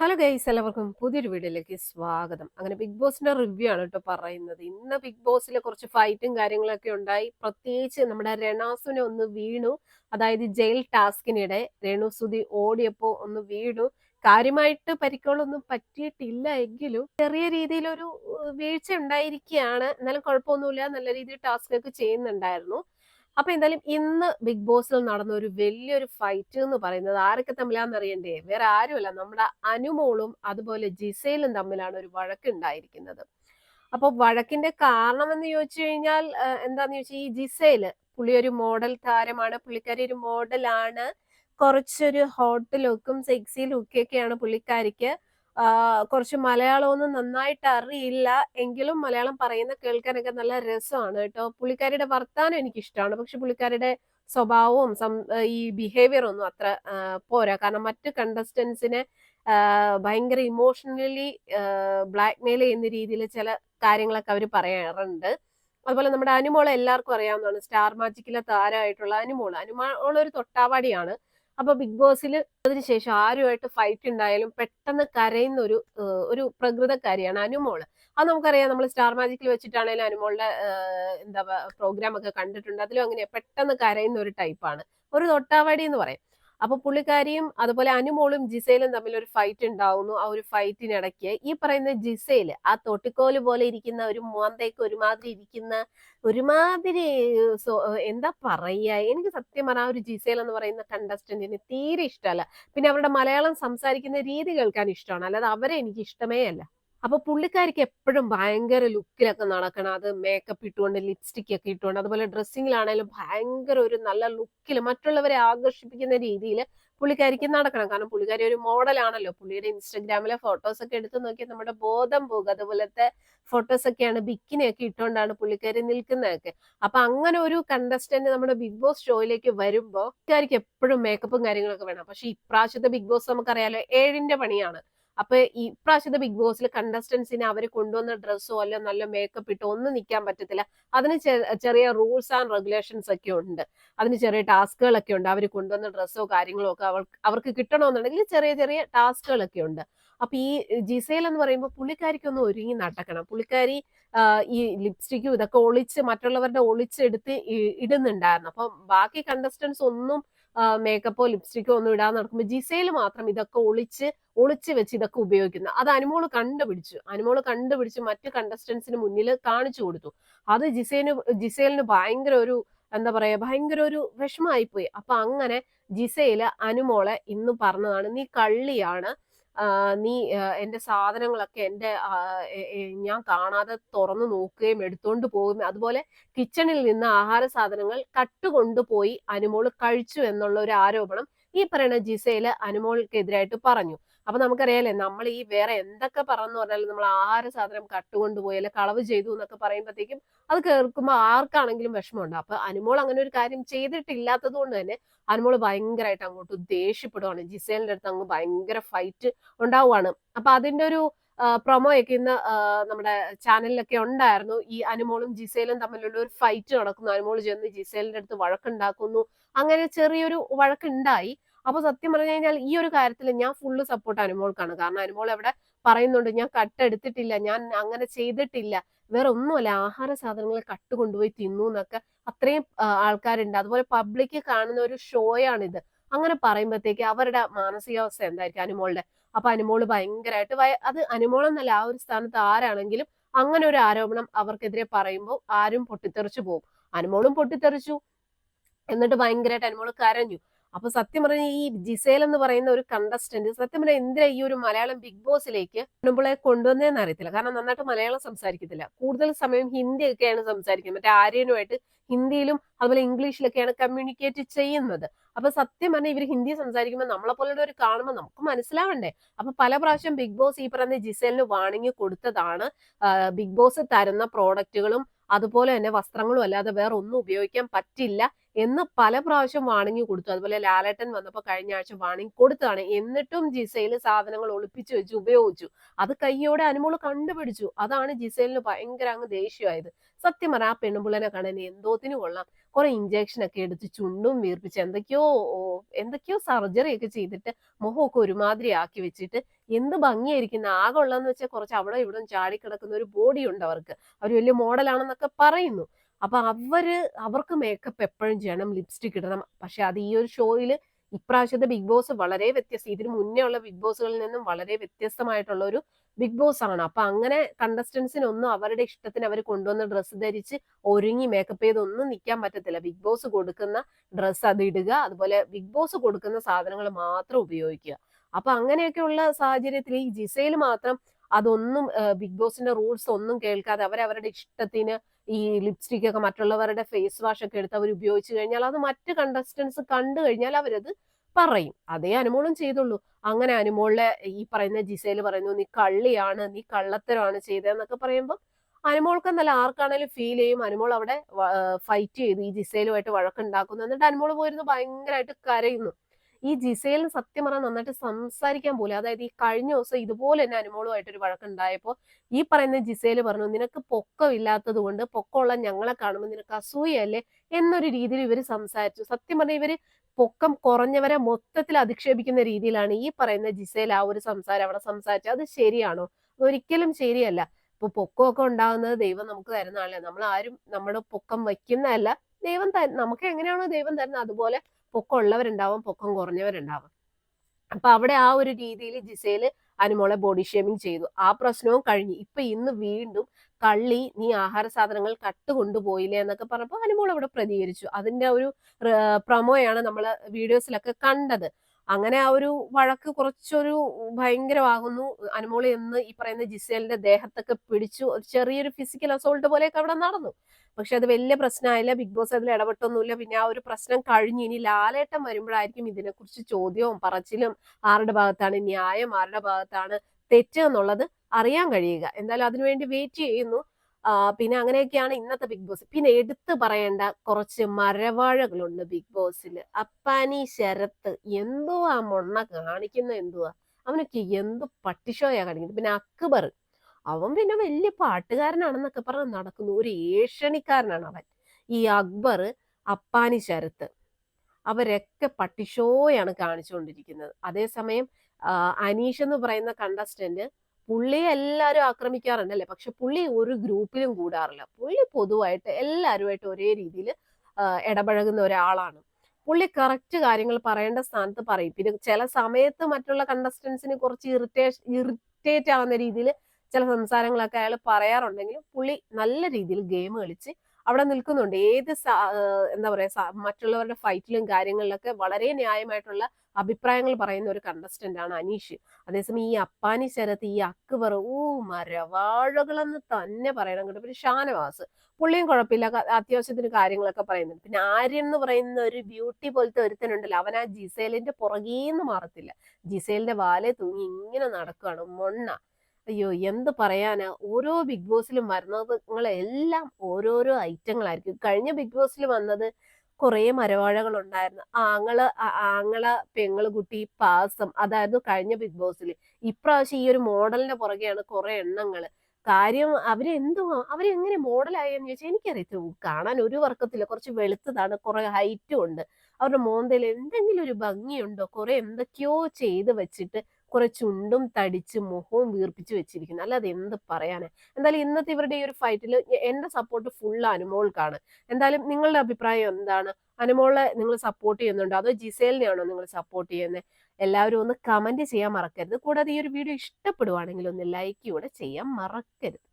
Hello guys എല്ലാവർക്കും പുതിയൊരു വീഡിയോയിലേക്ക് സ്വാഗതം. അങ്ങനെ ബിഗ് ബോസിന്റെ റിവ്യൂ ആണ് കേട്ടോ പറയുന്നത്. ഇന്ന് ബിഗ് ബോസിൽ കുറച്ച് ഫൈറ്റും കാര്യങ്ങളൊക്കെ ഉണ്ടായി. പ്രത്യേകിച്ച് നമ്മുടെ രണാസുനെ ഒന്ന് വീണു. അതായത് ജയിൽ ടാസ്കിനിടെ രേണു സുതി ഓടിയപ്പോ ഒന്ന് വീണു. കാര്യമായിട്ട് പരിക്കുകളൊന്നും പറ്റിയിട്ടില്ല എങ്കിലും ചെറിയ രീതിയിലൊരു ഒരു വീഴ്ച ഉണ്ടായിരിക്കുകയാണ്. എന്നാലും കുഴപ്പമൊന്നുമില്ല. നല്ല രീതിയിൽ ടാസ്ക് ഒക്കെ ചെയ്യുന്നുണ്ടായിരുന്നു. അപ്പൊ എന്തായാലും ഇന്ന് ബിഗ് ബോസിൽ നടന്ന ഒരു വലിയൊരു ഫൈറ്റ് എന്ന് പറയുന്നത് ആരൊക്കെ തമ്മിലാന്ന് അറിയണ്ടേ? വേറെ ആരുമല്ല. നമ്മുടെ അനുമോളും അതുപോലെ ജിസയിലും തമ്മിലാണ് ഒരു വഴക്ക് ഉണ്ടായിരിക്കുന്നത്. അപ്പൊ വഴക്കിന്റെ കാരണം എന്ന് ചോദിച്ചു കഴിഞ്ഞാൽ എന്താന്ന് ചോദിച്ചാൽ ഈ ജിസയിൽ പുള്ളി ഒരു മോഡൽ താരമാണ്. പുള്ളിക്കാരി ഒരു മോഡലാണ് കുറച്ചൊരു ഹോട്ട് ലുക്കും സെക്സി ലുക്കൊക്കെയാണ് പുള്ളിക്കാരിക്ക്. കുറച്ച് മലയാളമൊന്നും നന്നായിട്ട് അറിയില്ല. എങ്കിലും മലയാളം പറയുന്ന കേൾക്കാനൊക്കെ നല്ല രസമാണ് കേട്ടോ. പുള്ളിക്കാരിയുടെ വർത്താനം എനിക്ക് ഇഷ്ടമാണ് പക്ഷെ പുള്ളിക്കാരിയുടെ സ്വഭാവവും സം- ഈ ബിഹേവിയർ ഒന്നും അത്ര പോരാ. കാരണം മറ്റ് കണ്ടസ്റ്റൻസിനെ ഭയങ്കര ഇമോഷണലി ബ്ലാക്ക്മെയിൽ ചെയ്യുന്ന രീതിയിൽ ചില കാര്യങ്ങളൊക്കെ അവർ പറയാറുണ്ട്. അതുപോലെ നമ്മുടെ അനുമോളെ എല്ലാവർക്കും അറിയാവുന്നതാണ്. സ്റ്റാർ മാജിക്കിലെ താരമായിട്ടുള്ള അനുമോൾ അനുമോൾ ഒരു തൊട്ടാവാടിയാണ്. അപ്പൊ ബിഗ് ബോസിൽ അതിനുശേഷം ആരുമായിട്ട് ഫൈറ്റ് ഉണ്ടായാലും പെട്ടെന്ന് കരയുന്ന ഒരു ഒരു പ്രകൃതക്കാരിയാണ് അനുമോൾ. അത് നമുക്കറിയാം നമ്മൾ സ്റ്റാർ മാജിക്കിൽ വെച്ചിട്ടാണെങ്കിലും അനുമോളുടെ എന്താ പ്രോഗ്രാം ഒക്കെ കണ്ടിട്ടുണ്ട്. അതിലും അങ്ങനെ പെട്ടെന്ന് കരയുന്ന ഒരു ടൈപ്പാണ് ഒരു തൊട്ടാവാടി എന്ന് പറയും. അപ്പൊ പുള്ളിക്കാരിയും അതുപോലെ അനുമോളും ജിസയിലും തമ്മിൽ ഒരു ഫൈറ്റ് ഉണ്ടാവുന്നു. ആ ഒരു ഫൈറ്റിനിടയ്ക്ക് ഈ പറയുന്ന ജിസയിൽ ആ തൊട്ടിക്കോൽ പോലെ ഇരിക്കുന്ന ഒരു മോന്തയ്ക്ക് ഒരുമാതിരി ഇരിക്കുന്ന ഒരുമാതിരി എന്താ പറയുക? എനിക്ക് സത്യം പറഞ്ഞാൽ ആ ഒരു ജിസേൽ എന്ന് പറയുന്ന കണ്ടസ്റ്റന്റിന് തീരെ ഇഷ്ടമല്ല. പിന്നെ അവരുടെ മലയാളം സംസാരിക്കുന്ന രീതി കേൾക്കാൻ ഇഷ്ടമാണ്. അല്ലാതെ അവരെ എനിക്ക് ഇഷ്ടമേ അല്ല. അപ്പൊ പുള്ളിക്കാരിക്ക് എപ്പോഴും ഭയങ്കര ലുക്കിലൊക്കെ നടക്കണം. അത് മേക്കപ്പ് ഇട്ടുകൊണ്ട് ലിപ്സ്റ്റിക് ഒക്കെ ഇട്ടുകൊണ്ട് അതുപോലെ ഡ്രസ്സിങ്ങിലാണേലും ഭയങ്കര ഒരു നല്ല ലുക്കിൽ മറ്റുള്ളവരെ ആകർഷിപ്പിക്കുന്ന രീതിയിൽ പുള്ളിക്കാരിക്ക് നടക്കണം. കാരണം പുള്ളിക്കാരി ഒരു മോഡലാണല്ലോ. പുള്ളിയുടെ ഇൻസ്റ്റഗ്രാമിലെ ഫോട്ടോസ് ഒക്കെ എടുത്ത് നോക്കിയാൽ നമ്മുടെ ബോധം പോകും. അതുപോലത്തെ ഫോട്ടോസ് ഒക്കെയാണ് ബിക്കിനിയൊക്കെ ഇട്ടുകൊണ്ടാണ് പുള്ളിക്കാരി നിൽക്കുന്നതൊക്കെ. അപ്പൊ അങ്ങനെ ഒരു കണ്ടസ്റ്റന്റ് നമ്മുടെ ബിഗ് ബോസ് ഷോയിലേക്ക് വരുമ്പോൾ പുള്ളിക്കാരിക്ക് എപ്പോഴും മേക്കപ്പും കാര്യങ്ങളൊക്കെ വേണം. പക്ഷെ ഇപ്രാവശ്യത്തെ ബിഗ് ബോസ് നമുക്കറിയാലോ ഏഴിന്റെ പണിയാണ്. അപ്പൊ ഈ പ്രാവശ്യത്തെ ബിഗ് ബോസിൽ കണ്ടസ്റ്റൻസിനെ അവർ കൊണ്ടുവന്ന ഡ്രസ്സോ അല്ല നല്ല മേക്കപ്പ് ഇട്ടോ ഒന്നും നിൽക്കാൻ പറ്റത്തില്ല. അതിന് ചെറിയ റൂൾസ് ആൻഡ് റെഗുലേഷൻസ് ഒക്കെ ഉണ്ട്. അതിന് ചെറിയ ടാസ്കുകളൊക്കെ ഉണ്ട്. അവർ കൊണ്ടുവന്ന ഡ്രസ്സോ കാര്യങ്ങളോ ഒക്കെ അവർക്ക് അവർക്ക് കിട്ടണമെന്നുണ്ടെങ്കിൽ ചെറിയ ചെറിയ ടാസ്കുകളൊക്കെ ഉണ്ട്. അപ്പൊ ഈ ജിസേൽ എന്ന് പറയുമ്പോൾ പുള്ളിക്കാരിക്കൊന്ന് ഒരുങ്ങി നടക്കണം. പുള്ളിക്കാരി ഈ ലിപ്സ്റ്റിക്കും ഇതൊക്കെ ഒളിച്ച് മറ്റുള്ളവരുടെ ഒളിച്ചെടുത്ത് ഇടുന്നുണ്ടായിരുന്നു. അപ്പം ബാക്കി കണ്ടസ്റ്റൻസ് ഒന്നും മേക്കപ്പോ ലിപ്സ്റ്റിക്കോ ഒന്നും ഇടാൻ നടക്കുമ്പോൾ ജിസയിൽ മാത്രം ഇതൊക്കെ ഒളിച്ച് ഒളിച്ച് വെച്ച് ഇതൊക്കെ ഉപയോഗിക്കുന്നു. അത് അനുമോൾ കണ്ടുപിടിച്ചു. അനുമോൾ കണ്ടുപിടിച്ച് മറ്റ് കണ്ടസ്റ്റൻസിന് മുന്നിൽ കാണിച്ചു കൊടുത്തു. അത് ജിസേന് ജിസേലിന് ഭയങ്കര ഒരു എന്താ പറയാ ഭയങ്കര ഒരു വിഷമമായി പോയി അപ്പൊ അങ്ങനെ ജിസയിൽ അനുമോളെ ഇന്ന് പറഞ്ഞതാണ് നീ കള്ളിയാണ് നീ ആ, എന്റെ സാധനങ്ങളൊക്കെ എന്റെ ആ, എ- എ- ഞാൻ കാണാതെ തുറന്നു നോക്കുകയും എടുത്തുകൊണ്ട് പോകുകയും അതുപോലെ കിച്ചണിൽ നിന്ന് ആഹാര സാധനങ്ങൾ കട്ടുകൊണ്ടുപോയി അനുമോൾ കഴിച്ചു എന്നുള്ള ഒരു ആരോപണം ഈ പറയുന്ന ജിസയിൽ അനുമോൾക്കെതിരായിട്ട് പറഞ്ഞു. അപ്പൊ നമുക്കറിയാലേ നമ്മൾ ഈ വേറെ എന്തൊക്കെ പറഞ്ഞു പറഞ്ഞാലും നമ്മൾ ആഹാര സാധനം കട്ടുകൊണ്ടുപോയി അല്ലെ കളവ് ചെയ്തു എന്നൊക്കെ പറയുമ്പോഴത്തേക്കും അത് കേൾക്കുമ്പോൾ ആർക്കാണെങ്കിലും വിഷമമുണ്ട്. അപ്പൊ അനുമോൾ അങ്ങനെ ഒരു കാര്യം ചെയ്തിട്ടില്ലാത്തത് കൊണ്ട് തന്നെ അനുമോൾ ഭയങ്കരമായിട്ട് അങ്ങോട്ട് ദേഷ്യപ്പെടുവാണ്. ജിസേലിന്റെ അടുത്ത് അങ്ങ് ഭയങ്കര ഫൈറ്റ് ഉണ്ടാവുകയാണ് അപ്പൊ അതിന്റെ ഒരു പ്രൊമോ ഒക്കെ ഇന്ന് നമ്മുടെ ചാനലിലൊക്കെ ഉണ്ടായിരുന്നു. ഈ അനുമോളും ജിസേലും തമ്മിലുള്ള ഒരു ഫൈറ്റ് നടക്കുന്നു. അനുമോൾ ചെന്ന് ജിസേലിന്റെ അടുത്ത് വഴക്കുണ്ടാക്കുന്നു. അങ്ങനെ ചെറിയൊരു വഴക്കുണ്ടായി. അപ്പൊ സത്യം പറഞ്ഞു കഴിഞ്ഞാൽ ഈ ഒരു കാര്യത്തിൽ ഞാൻ ഫുള്ള് സപ്പോർട്ട് അനുമോൾക്കാണ്. കാരണം അനുമോൾ അവിടെ പറയുന്നുണ്ട് ഞാൻ കട്ട് കട്ടെടുത്തിട്ടില്ല ഞാൻ അങ്ങനെ ചെയ്തിട്ടില്ല. വേറെ ഒന്നുമല്ല ആഹാര സാധനങ്ങൾ കട്ട് കൊണ്ടുപോയി തിന്നു എന്നൊക്കെ അത്രയും ആൾക്കാരുണ്ട്. അതുപോലെ പബ്ലിക് കാണുന്ന ഒരു ഷോയാണിത്. അങ്ങനെ പറയുമ്പോഴത്തേക്ക് അവരുടെ മാനസികാവസ്ഥ എന്തായിരിക്കും അനുമോളുടെ? അപ്പൊ അനുമോൾ ഭയങ്കരമായിട്ട് അത് അനുമോളെന്നല്ല ആ ഒരു സ്ഥാനത്ത് ആരാണെങ്കിലും അങ്ങനെ ഒരു ആരോപണം അവർക്കെതിരെ പറയുമ്പോൾ ആരും പൊട്ടിത്തെറിച്ചു പോകും. അനുമോളും പൊട്ടിത്തെറിച്ചു. എന്നിട്ട് ഭയങ്കരമായിട്ട് അനുമോൾ കരഞ്ഞു. അപ്പൊ സത്യം പറഞ്ഞ ഈ ജിസേൽ എന്ന് പറയുന്ന ഒരു കണ്ടസ്റ്റന്റ് സത്യം പറഞ്ഞാൽ എന്തിനാ ഈ ഒരു മലയാളം ബിഗ് ബോസിലേക്ക് നമ്മളെ കൊണ്ടുവന്നതെന്ന് അറിയത്തില്ല. കാരണം നന്നായിട്ട് മലയാളം സംസാരിക്കത്തില്ല. കൂടുതൽ സമയം ഹിന്ദി ഒക്കെയാണ് സംസാരിക്കുന്നത്. മറ്റേ ആര്യനുമായിട്ട് ഹിന്ദിയിലും അതുപോലെ ഇംഗ്ലീഷിലൊക്കെയാണ് കമ്മ്യൂണിക്കേറ്റ് ചെയ്യുന്നത്. അപ്പൊ സത്യം പറഞ്ഞാൽ ഇവർ ഹിന്ദി സംസാരിക്കുമ്പോൾ നമ്മളെ ഒരു കാണുമ്പോൾ നമുക്ക് മനസ്സിലാവണ്ടേ. അപ്പൊ പല പ്രാവശ്യം ബിഗ് ബോസ് ഈ പറയുന്ന ജിസേലിന് വാണിംഗ് കൊടുത്തതാണ്. ബിഗ് ബോസ് തരുന്ന പ്രോഡക്റ്റുകളും അതുപോലെ തന്നെ വസ്ത്രങ്ങളും അല്ലാതെ വേറെ ഒന്നും ഉപയോഗിക്കാൻ പറ്റില്ല. എന്ന് പല പ്രാവശ്യം വാണിംഗ് കൊടുത്തു. അതുപോലെ ലാലേട്ടൻ വന്നപ്പോൾ കഴിഞ്ഞ ആഴ്ച വാണിംഗ് കൊടുത്താണ്. എന്നിട്ടും ജിസയിൽ സാധനങ്ങൾ ഒളിപ്പിച്ചു വെച്ച് ഉപയോഗിച്ചു. അത് കയ്യോടെ അനുമോൾ കണ്ടുപിടിച്ചു. അതാണ് ജിസയിലിന് ഭയങ്കര അങ്ങ് ദേഷ്യമായത്. സത്യം പറഞ്ഞാൽ ആ പെണ്ണുപിള്ളനെ കാണാൻ എന്തോത്തിന് കൊള്ളാം. കുറെ ഇഞ്ചക്ഷൻ ഒക്കെ എടുത്ത് ചുണ്ടും വീർപ്പിച്ച് എന്തൊക്കെയോ എന്തൊക്കെയോ സർജറി ഒക്കെ ചെയ്തിട്ട് മുഖമൊക്കെ ഒരുമാതിരി ആക്കി വെച്ചിട്ട് എന്ത് ഭംഗിയായിരിക്കുന്ന. ആകെ ഉള്ളതെന്ന് വെച്ചാൽ കുറച്ച് അവിടെ ഇവിടെ ചാടിക്കിടക്കുന്ന ഒരു ബോഡി ഉണ്ട് അവർക്ക്. അവർ വലിയ മോഡലാണെന്നൊക്കെ പറയുന്നു. അപ്പൊ അവർ അവർക്ക് മേക്കപ്പ് എപ്പോഴും ചെയ്യണം ലിപ്സ്റ്റിക് ഇടണം. പക്ഷെ അത് ഈ ഒരു ഷോയിൽ ഇപ്രാവശ്യത്തെ ബിഗ് ബോസ് വളരെ വ്യത്യസ്ത. ഇതിന് മുന്നേ ഉള്ള ബിഗ് ബോസുകളിൽ നിന്നും വളരെ വ്യത്യസ്തമായിട്ടുള്ള ഒരു ബിഗ് ബോസ് ആണ്. അപ്പൊ അങ്ങനെ കണ്ടസ്റ്റൻസിനൊന്നും അവരുടെ ഇഷ്ടത്തിന് അവർ കൊണ്ടുവന്ന ഡ്രസ്സ് ധരിച്ച് ഒരുങ്ങി മേക്കപ്പ് ചെയ്തൊന്നും നിൽക്കാൻ പറ്റത്തില്ല. ബിഗ് ബോസ് കൊടുക്കുന്ന ഡ്രസ്സ് അത് ഇടുക. അതുപോലെ ബിഗ് ബോസ് കൊടുക്കുന്ന സാധനങ്ങൾ മാത്രം ഉപയോഗിക്കുക. അപ്പൊ അങ്ങനെയൊക്കെയുള്ള സാഹചര്യത്തിൽ ഈ ജിസയിൽ മാത്രം അതൊന്നും ബിഗ് ബോസിന്റെ റൂൾസ് ഒന്നും കേൾക്കാതെ അവരവരുടെ ഇഷ്ടത്തിന് ഈ ലിപ്സ്റ്റിക് ഒക്കെ മറ്റുള്ളവരുടെ ഫേസ് വാഷ് ഒക്കെ എടുത്ത് അവർ ഉപയോഗിച്ചു കഴിഞ്ഞാൽ അത് മറ്റ് കണ്ടസ്റ്റൻസ് കണ്ടു കഴിഞ്ഞാൽ അവരത് പറയും. അതേ അനുമോളും ചെയ്തുള്ളൂ. അങ്ങനെ അനുമോളിലെ ഈ പറയുന്ന ജിസേൽ പറയുന്നു നീ കള്ളിയാണ് നീ കള്ളത്തരമാണ് ചെയ്തതെന്നൊക്കെ പറയുമ്പോൾ അനുമോൾക്ക് എന്നല്ല ആർക്കാണേലും ഫീൽ ചെയ്യും. അനുമോൾ അവിടെ ഫൈറ്റ് ചെയ്തു. ഈ ജിസേലുമായിട്ട് വഴക്കുണ്ടാക്കുന്നു. എന്നിട്ട് അനുമോൾ പോയിരുന്നു ഭയങ്കരമായിട്ട് കരയുന്നു. ഈ ജിസയിൽ സത്യം പറഞ്ഞാൽ നന്നായിട്ട് സംസാരിക്കാൻ പോലും അതായത് ഈ കഴിഞ്ഞ ദിവസം ഇതുപോലെ തന്നെ അനുമോളുമായിട്ട് ഒരു വഴക്കുണ്ടായപ്പോൾ ഈ പറയുന്ന ജിസയിൽ പറഞ്ഞു നിനക്ക് പൊക്കമില്ലാത്തത് കൊണ്ട് പൊക്കമുള്ള ഞങ്ങളെ കാണുമ്പോൾ നിനക്ക് അസൂയല്ലേ എന്നൊരു രീതിയിൽ ഇവർ സംസാരിച്ചു. സത്യം പറഞ്ഞാൽ ഇവർ പൊക്കം കുറഞ്ഞവരെ മൊത്തത്തിൽ അധിക്ഷേപിക്കുന്ന രീതിയിലാണ് ഈ പറയുന്ന ജിസയിൽ ആ ഒരു സംസാരം അവിടെ സംസാരിച്ചത്. അത് ശരിയാണോ? ഒരിക്കലും ശരിയല്ല. ഇപ്പൊ പൊക്കമൊക്കെ ഉണ്ടാകുന്നത് ദൈവം നമുക്ക് തരുന്നതല്ലേ നമ്മൾ ആരും നമ്മുടെ പൊക്കം വയ്ക്കുന്നതല്ല. ദൈവം നമുക്ക് എങ്ങനെയാണോ ദൈവം തരുന്നത്. അതുപോലെ പൊക്കം ഉള്ളവരുണ്ടാവും പൊക്കം കുറഞ്ഞവരുണ്ടാവും. അപ്പൊ അവിടെ ആ ഒരു രീതിയിൽ ജിസേൽ അനുമോളെ ബോഡി ഷേമിങ് ചെയ്തു. ആ പ്രശ്നവും കഴിഞ്ഞു. ഇപ്പൊ ഇന്ന് വീണ്ടും കള്ളി നീ ആഹാര സാധനങ്ങൾ കട്ട് കൊണ്ടുപോയില്ലേ എന്നൊക്കെ പറഞ്ഞപ്പോൾ അനുമോൾ അവിടെ പ്രതികരിച്ചു. അതിന്റെ ഒരു പ്രമോയാണ് നമ്മൾ വീഡിയോസിലൊക്കെ കണ്ടത്. അങ്ങനെ ആ ഒരു വഴക്ക് കുറച്ചൊരു ഭയങ്കരമാകുന്നു. അനുമോളി എന്ന് ഈ പറയുന്ന ജിസേലിന്റെ ദേഹത്തൊക്കെ പിടിച്ചു. ചെറിയൊരു ഫിസിക്കൽ അസോൾട്ട് പോലെയൊക്കെ അവിടെ നടന്നു. പക്ഷെ അത് വലിയ പ്രശ്നമായില്ല. ബിഗ് ബോസ് അതിൽ ഇടപെട്ടൊന്നുമില്ല. പിന്നെ ആ ഒരു പ്രശ്നം കഴിഞ്ഞ് ഇനി ലാലേട്ടം വരുമ്പോഴായിരിക്കും ഇതിനെക്കുറിച്ച് ചോദ്യവും പറച്ചിലും. ആരുടെ ഭാഗത്താണ് ന്യായം? ആരുടെ ഭാഗത്താണ് തെറ്റ് എന്നുള്ളത് അറിയാൻ കഴിയുക. എന്തായാലും അതിനുവേണ്ടി വെയിറ്റ് ചെയ്യുന്നു. പിന്നെ അങ്ങനെയൊക്കെയാണ് ഇന്നത്തെ ബിഗ് ബോസ്. പിന്നെ എടുത്തു പറയേണ്ട കുറച്ച് മരവാഴകളുണ്ട് ബിഗ് ബോസിൽ. അപ്പാനി ശരത്ത് എന്തോ ആ മൊണ്ണ കാണിക്കുന്ന എന്തുവാ? അവനൊക്കെ എന്ത് പട്ടിഷോയാ കാണിക്കുന്നത് പിന്നെ അക്ബർ. അവൻ പിന്നെ വലിയ പാട്ടുകാരനാണെന്നൊക്കെ പറഞ്ഞ് നടക്കുന്നു. ഒരു ഏഷണിക്കാരനാണ് അവൻ. ഈ അക്ബർ അപ്പാനി ശരത്ത് അവരൊക്കെ പട്ടിഷോയാണ് കാണിച്ചുകൊണ്ടിരിക്കുന്നത്. അതേസമയം അനീഷ് എന്ന് പറയുന്ന കണ്ടസ്റ്റന്റ് പുള്ളിയെ എല്ലാവരും ആക്രമിക്കാറുണ്ടല്ലേ? പക്ഷെ പുള്ളി ഒരു ഗ്രൂപ്പിലും കൂടാറില്ല. പുള്ളി പൊതുവായിട്ട് എല്ലാവരുമായിട്ട് ഒരേ രീതിയിൽ ഇടപഴകുന്ന ഒരാളാണ്. പുള്ളി കറക്റ്റ് കാര്യങ്ങൾ പറയേണ്ട സ്ഥാനത്ത് പറയും. പിന്നെ ചില സമയത്ത് മറ്റുള്ള കണ്ടസ്റ്റൻസിന് കുറച്ച് ഇറിറ്റേഷൻ ഇറിറ്റേറ്റ് ആവുന്ന രീതിയിൽ ചില സംസാരങ്ങളൊക്കെ അയാൾ പറയാറുണ്ടെങ്കിലും പുള്ളി നല്ല രീതിയിൽ ഗെയിം കളിച്ച് അവിടെ നിൽക്കുന്നുണ്ട്. ഏത് എന്താ പറയാ മറ്റുള്ളവരുടെ ഫൈറ്റിലും കാര്യങ്ങളിലൊക്കെ വളരെ ന്യായമായിട്ടുള്ള അഭിപ്രായങ്ങൾ പറയുന്ന ഒരു കണ്ടസ്റ്റന്റ് ആണ് അനീഷ്. അതേസമയം ഈ അപ്പാനി ശരത്ത് ഈ അക്ബർ ഓ മരവാഴകളെന്ന് തന്നെ പറയണം കേട്ടോ. പിന്നെ ഷാനവാസ് പുള്ളിയും കുഴപ്പമില്ല. അത്യാവശ്യത്തിന് കാര്യങ്ങളൊക്കെ പറയുന്നുണ്ട്. പിന്നെ ആര്യൻ എന്ന് പറയുന്ന ഒരു ബ്യൂട്ടി പോലത്തെ ഒരുത്തനുണ്ടല്ലോ. അവൻ ആ ജിസേലിന്റെ പുറകേന്ന് മാറത്തില്ല. ജിസേലിന്റെ വാലെ തൂങ്ങി ഇങ്ങനെ നടക്കുകയാണ് മൊണ്ണ. അയ്യോ എന്ത് പറയാനാ? ഓരോ ബിഗ് ബോസിലും വരുന്നതുങ്ങളെല്ലാം ഓരോരോ ഐറ്റങ്ങളായിരിക്കും. കഴിഞ്ഞ ബിഗ് ബോസിൽ വന്നത് കുറേ മരവാഴകൾ ഉണ്ടായിരുന്നു ആങ്ങൾ ആങ്ങള പെങ്ങൾ കുട്ടി പാസം. അതായിരുന്നു കഴിഞ്ഞ ബിഗ് ബോസിൽ ഇപ്രാവശ്യം ഈ ഒരു മോഡലിന്റെ പുറകെയാണ് കുറെ എണ്ണങ്ങൾ. കാര്യം അവരെന്തുവാ അവരെങ്ങനെ മോഡലായെന്ന് ചോദിച്ചാൽ എനിക്കറിയത്തില്ല. കാണാൻ ഒരു വർക്കത്തില്ല. കുറച്ച് വെളുത്തതാണ് കുറെ ഹൈറ്റും ഉണ്ട്. അവരുടെ മോന്തയിൽ എന്തെങ്കിലും ഒരു ഭംഗിയുണ്ടോ? കുറെ എന്തൊക്കെയോ ചെയ്ത് വെച്ചിട്ട് കുറെ ചുണ്ടും തടിച്ച് മുഖവും വീർപ്പിച്ച് വെച്ചിരിക്കുന്നു. അല്ലാതെ എന്ത് പറയാനാ? എന്തായാലും ഇന്നത്തെ ഇവരുടെ ഈ ഒരു ഫൈറ്റിൽ എന്റെ സപ്പോർട്ട് ഫുൾ അനുമോൾക്കാണ്. എന്തായാലും നിങ്ങളുടെ അഭിപ്രായം എന്താണ്? അനുമോളെ നിങ്ങൾ സപ്പോർട്ട് ചെയ്യുന്നുണ്ടോ? അതോ ജിസേലിനെയാണോ നിങ്ങൾ സപ്പോർട്ട് ചെയ്യുന്നത് എല്ലാവരും ഒന്ന് കമന്റ് ചെയ്യാൻ മറക്കരുത്. കൂടാതെ ഈ ഒരു വീഡിയോ ഇഷ്ടപ്പെടുവാണെങ്കിൽ ഒന്ന് ലൈക്ക് കൂടെ ചെയ്യാൻ മറക്കരുത്.